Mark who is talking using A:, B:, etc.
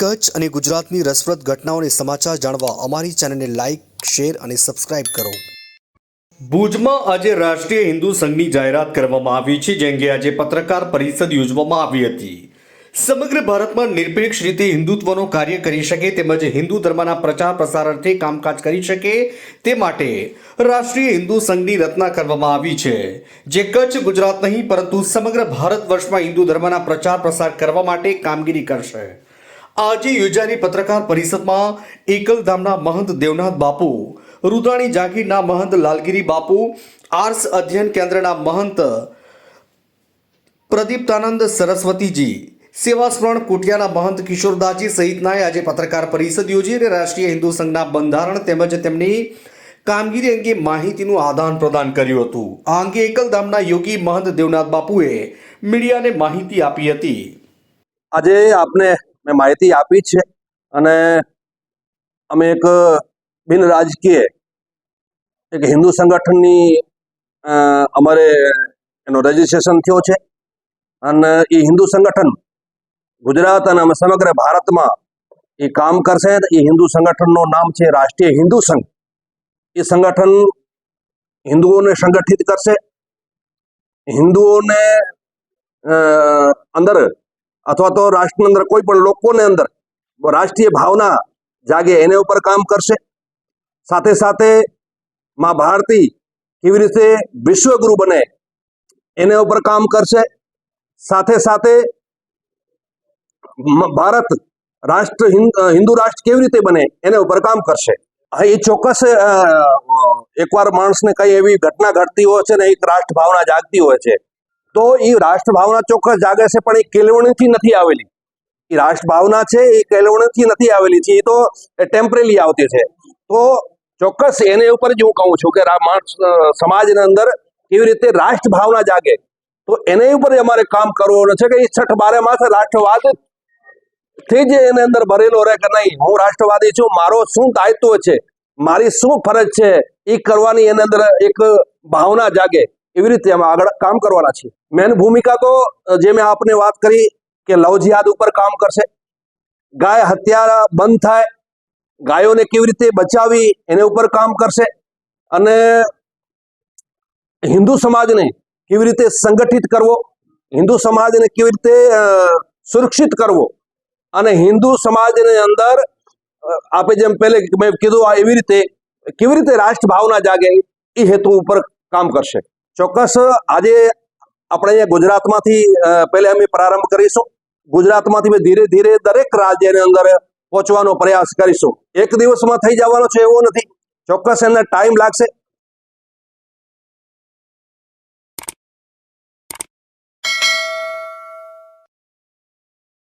A: કચ્છ અને ગુજરાતની રસપ્રદ ઘટનાઓને સમાચાર જાણવા અમારી ચેનલને લાઇક શેર અને સબસ્ક્રાઇબ કરો. ભુજમાં આજે રાષ્ટ્રીય હિન્દુ સંઘની જાહેરાત કરવામાં આવી છે, જે અંગે આજે પત્રકાર પરિષદ યોજવામાં આવી હતી. સમગ્ર ભારતમાં નિરપેક્ષ રીતે હિન્દુત્વનો કાર્ય કરી શકે તેમજ હિન્દુ ધર્મના પ્રચાર પ્રસાર અર્થે કામકાજ કરી શકે તે માટે રાષ્ટ્રીય હિન્દુ સંઘની રચના કરવામાં આવી છે, જે કચ્છ, ગુજરાત નહીં, પરંતુ સમગ્ર ભારત વર્ષમાં હિન્દુ ધર્મના પ્રચાર પ્રસાર કરવા માટે કામગીરી કરશે. આજે યોજાયેલી પત્રકાર પરિષદમાં એકલધામના મહંત દેવનાથ બાપુ, રુદ્રાણી જાગીરના મહંત લાલગીરી બાપુ આર્ટ્સ અધ્યયન કેન્દ્રના મહંત પ્રદીપ્તાનંદ સરસ્વતીજી સેવા સ્મરણ કુટિયાના મહંત કિશોરદાસજી સહિતનાએ આજે પત્રકાર પરિષદ યોજી અને રાષ્ટ્રીય હિન્દુ સંઘના બંધારણ તેમજ તેમની કામગીરી અંગે માહિતીનું આદાન પ્રદાન કર્યું હતું. આ અંગે એકલધામના યોગી મહંત દેવનાથ બાપુએ મીડિયાને માહિતી આપી હતી.
B: આજે આપને મેં માહિતી આપી છે અને અમે એક બિન રાજકીય, એક હિન્દુ સંગઠનની અમારે એનો રજીસ્ટ્રેશન થયો છે. અને એ હિન્દુ સંગઠન ગુજરાત અને અમે સમગ્ર ભારતમાં એ કામ કરશે. એ હિન્દુ સંગઠનનું નામ છે રાષ્ટ્રીય હિન્દુ સંઘ. એ સંગઠન હિન્દુઓને સંગઠિત કરશે. હિન્દુઓને અંદર અથવા તો રાષ્ટ્રની અંદર કોઈ પણ લોકોને અંદર રાષ્ટ્રીય ભાવના જાગે એને ઉપર કામ કરશે. સાથે સાથે માં ભારતી કેવી રીતે વિશ્વગુરુ બને એને ઉપર કામ કરશે. સાથે સાથે ભારત રાષ્ટ્ર હિન્દ- રાષ્ટ્ર કેવી રીતે બને એના ઉપર કામ કરશે. એ ચોક્કસ એકવાર માણસને કઈ એવી ઘટના ઘટતી હોય છે ને એક રાષ્ટ્ર ભાવના જાગતી હોય છે તો એ રાષ્ટ્ર ભાવના ચોક્કસ જાગે છે, પણ એ કેળવણીથી નથી આવેલી. એ રાષ્ટ્ર ભાવના છે, એ કેળવણીથી નથી આવેલી છે એ તો ટેમ્પરરી આવતી છે. તો ચોક્કસ એને ઉપર જ હું કહું છું કે સમાજની અંદર કેવી રીતે રાષ્ટ્ર ભાવના જાગે. તો એને ઉપર અમારે કામ કરવાનું છે કે એ છઠ બારે માસ રાષ્ટ્રવાદથી જ એની અંદર ભરેલો રહે કે નહીં. હું રાષ્ટ્રવાદી છું, મારો શું દાયિત્વ છે? મારી શું ફરજ છે? એ કરવાની એની અંદર એક ભાવના જાગે. એવી રીતે અમે આગળ કામ કરવાના છીએ. મેન ભૂમિકા તો જે મેં આપને વાત કરી કે લવ જિહાદ ઉપર કામ કરશે. ગાય હત્યા બંધ થાય. ગાયોને કેવી રીતે બચાવી એને ઉપર કામ કરશે. અને હિન્દુ સમાજને કેવી રીતે સંગઠિત કરવો? હિન્દુ સમાજને કેવી રીતે સુરક્ષિત કરવો? અને હિન્દુ સમાજની અંદર આપે જેમ પહેલે મેં કીધું એવી રીતે, કેવી રીતે રાષ્ટ્ર ભાવના જાગે એ હેતુ ઉપર કામ કરશે. ચોક્કસ, આજે આપણે અહીંયા ગુજરાતમાંથી પહેલે અમે પ્રારંભ કરીશું. ગુજરાતમાંથી અમે ધીરે ધીરે દરેક રાજ્યની અંદર પહોંચવાનો પ્રયાસ કરીશું. એક દિવસમાં થઈ જવાનો છે એવો નથી. ચોક્કસ એને ટાઈમ લાગશે.